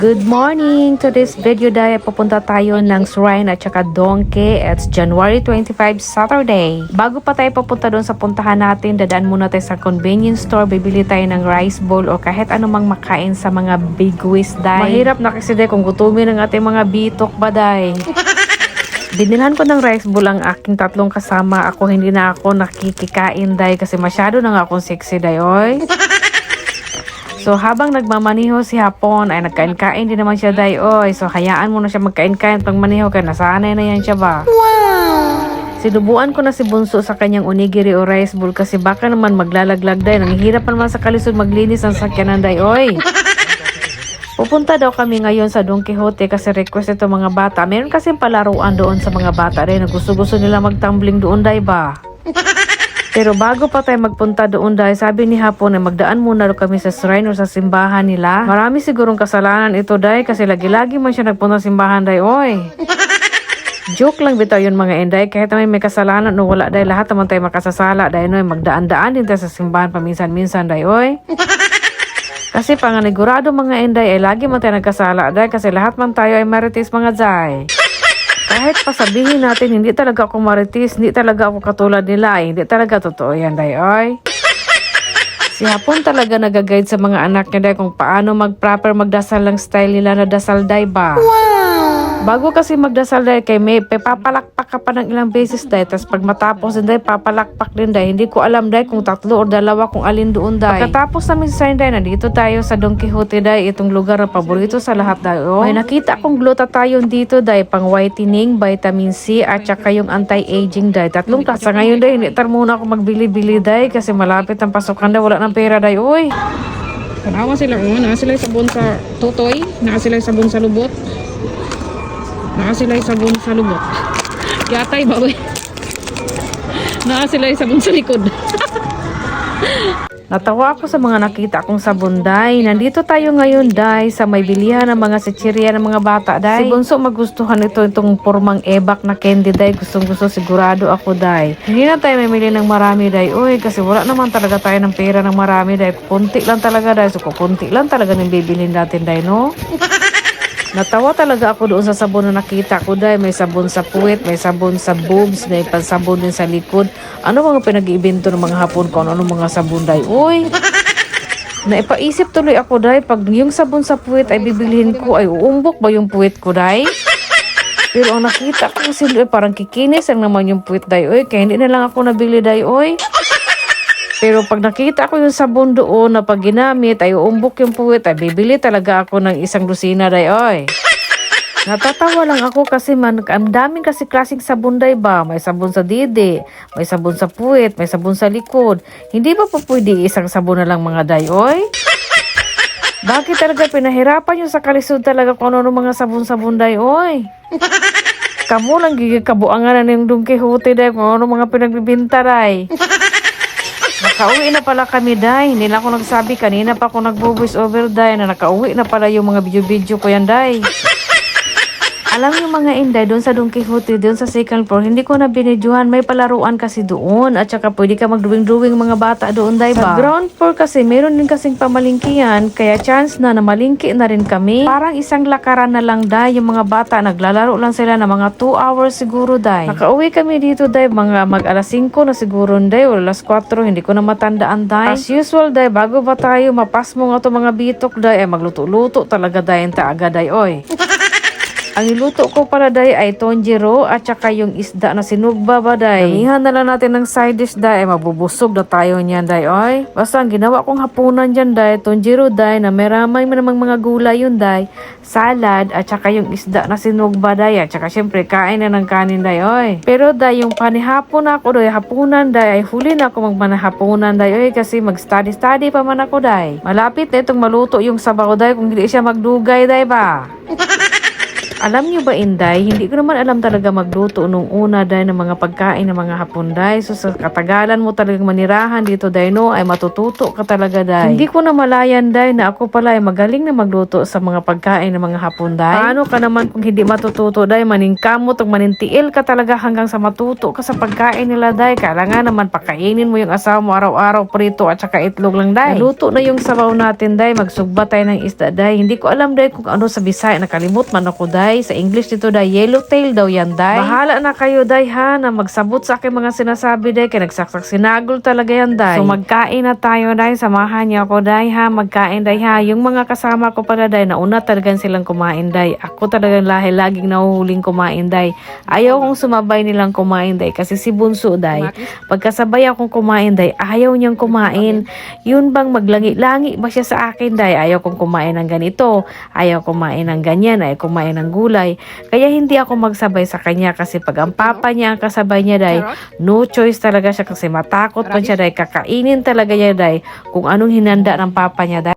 Good morning! To this video dahil pupunta tayo ng Shrine at saka Donkey. It's January 25, Saturday. Bago pa tayo papunta doon sa puntahan natin, dadaan muna tayo sa convenience store. Bibili tayo ng rice bowl o kahit anumang makain sa mga bigwis dahil. Mahirap na kasi dahil kung gutumin ng ating mga bitok ba dahil. Binilhan ko ng rice bowl ang aking tatlong kasama. Ako hindi na ako nakikikain dahil kasi masyado na nga akong sexy dayoy. So habang nagmamaniho si Hapon ay nagkain-kain din naman siya dayoy. So hayaan mo na siya magkain-kain pag maniho kaya nasanay na yan siya ba? Sinubuan ko na si Bunso sa kanyang onigiri o rice bowl kasi baka naman maglalaglag dahil nanghihirap naman sa kalisod maglinis ang sakyanan dayoy. Pupunta daw kami ngayon sa Don Quixote kasi request ito mga bata. Meron kasi palaruan doon sa mga bata rin gusto-gusto nila magtumbling doon day ba? Pero bago pa tayo magpunta doon dahil sabi ni Hapon na magdaan muna kami sa shrine o sa simbahan nila. Marami sigurong kasalanan ito dahil kasi lagi-lagi man siya nagpunta sa simbahan dahil oy. Joke lang bitaw yun mga enday kahit naman may kasalanan o wala dahil lahat naman tayo makasasala dahil oy magdaan-daan din tayo sa simbahan paminsan-minsan dahil oy. Kasi panganigurado mga enday ay lagi man tayo nagkasala dahil kasi lahat man tayo ay marites mga jay. Kahit pasabihin natin, hindi talaga ako maritis, hindi talaga ako katulad nila, eh, hindi talaga totoo yan, day, oy. Si Hapon talaga nagaguide sa mga anak niya, day, kung paano mag-proper magdasal lang style nila na dasal, day, ba? Bago kasi magdasal, day, kay may papalakpak ka pa ng ilang beses, day, tapos pag matapos din, day, papalakpak din, day. Hindi ko alam, day, kung tatlo o dalawa, kung alin doon, day. Pagkatapos namin sa day, nandito tayo sa Don Quixote, day, itong lugar na paborito sa lahat, day, oh. May nakita akong glutathione dito, day, pang whitening, vitamin C, at saka yung anti-aging, day. Tatlong klasa ngayon, day, hindi tar muna ako magbili-bili, day, kasi malapit ang pasukan, day, wala ng pera, day, uy. Tanawa sila oh, naa sila sabon sa totoy, naa sila sabon sa lubot. Naa sila sabon sa lubot. Yatay ba we? Naa sila sabon sa likod. Natawa ako sa mga nakita kong sabon, day. Nandito tayo ngayon, day, sa may bilihan ng mga sitsirya ng mga bata, day. Si Bunso magustuhan ito itong formang ebak na candy, day. Gustong gusto, sigurado ako, day. Hindi na tayo mamili ng marami, day. Uy, kasi wala naman talaga tayo ng pera ng marami, day. Kunti lang talaga, day. So, kunti lang talaga ng bibilhin natin, day, no? Natawa talaga ako doon sa sabon na nakita ko dahil may sabon sa puwet, may sabon sa boobs, may pansabon din sa likod. Ano mga pinag-iibento ng mga hapon ko? Ano mga sabon dahil? Uy! Naipaisip tuloy ako dahil pag yung sabon sa puwet ay bibilhin ko ay uumbok ba yung puwet ko dahil? Pero ang nakita ko kasi parang kikinis ang naman yung puwet dahil. Uy, kaya hindi na lang ako nabili dahil. Uy! Pero pag nakita ko yung sabon doon na pag ginamit ay uumbok yung puwet ay bibili talaga ako ng isang dosina day oy. Natatawa lang ako kasi man, ang daming kasi klaseng sabon day ba? May sabon sa dede, may sabon sa puwet, may sabon sa likod. Hindi ba pa pwede isang sabon na lang mga day oy? Bakit talaga pinahirapan yung sa kalisod talaga kung ano mga sabon-sabon day oy? Kamu lang gigikabuangan na ng Don Quixote day kung ano mga pinagbibinta day. Nakauwi na pala kami, Day. Hindi na ako nagsabi. Kanina pa ako nagbo-voice over, Day, na nakauwi na pala yung mga video-video ko yan, Day. Alam yung mga inday, doon sa Don Quixote, doon sa second floor, hindi ko na binidyohan. May palaruan kasi doon. At saka pwede ka mag-drawing-drawing mga bata doon, Day ba? Sa ground floor kasi, meron din kasing pamalingkiyan. Kaya chance na na malingki na rin kami. Parang isang lakaran na lang, Day. Yung mga bata, naglalaro lang sila na mga 2 hours siguro, Day. Nakauwi kami dito, Day. Mga mag alas 5 na siguro, Day. O alas 4, hindi ko na matandaan, Day. As usual, Day, bago ba tayo mapas mo nga to mga bitok, Day, ay magluto-luto talaga, Day, ang taaga, Day, oy. Ang iluto ko para day ay tonjiro at saka yung isda na sinugba ba day. Damihan na lang natin ng side dish day. Ay mabubusog na tayo niyan day. Oy. Basta ang ginawa kong hapunan dyan day. Tonjiro day na meramay man namang mga gulay yun day. Salad at saka yung isda na sinugba day. At saka syempre kain na ng kanin day. Oy. Pero day yung panihapon ako day. Hapunan day ay huli na ako magmanahapunan day. Oy kasi mag-study-study pa man ako day. Malapit na itong maluto yung sabaw day kung hindi siya magdugay day ba. Alam niyo ba, Inday, hindi ko naman alam talaga magluto nung una dahil ng mga pagkain ng mga hapon dahil. So sa katagalan mo talagang manirahan dito dahil no, ay matututo ka talaga dahil. Hindi ko na malayan dahil na ako pala ay magaling na magluto sa mga pagkain ng mga hapon dahil. Paano ka naman kung hindi matututo dahil maningkamot o manintiil ka talaga hanggang sa matuto ka sa pagkain nila dahil. Kailangan naman pakainin mo yung asawa mo araw-araw prito at saka itlog lang dahil. Naluto na yung sabaw natin dahil magsugba tayo ng isda dahil. Hindi ko alam dahil kung ano sa Bisaya nakalimot man ako dahil. Sa English dito dahil yellowtail daw yan dahil. Bahala na kayo dahil ha na magsabot sa akin mga sinasabi dahil kaya nagsaksak sinagol talaga yan dahil. So magkain na tayo dahil samahan niyo ako dahil ha magkain dahil ha. Yung mga kasama ko pala dahil nauna talagang silang kumain dahil. Ako talagang lahi laging nahuhuling kumain dahil. Ayaw kong sumabay nilang kumain dahil kasi si Bunso dahil. Pagkasabay akong kumain dahil ayaw niyang kumain. Yun bang maglangi-langi ba siya sa akin dahil ayaw kong kumain ng ganito. Ayaw kumain ng ganyan. Ayaw kumain ng gulay. Kaya hindi ako magsabay sa kanya kasi pag ang papa niya ang kasabay niya dahil no choice talaga siya kasi matakot pa siya dahil kakainin talaga niya dahil kung anong hinanda ng papa niya dahil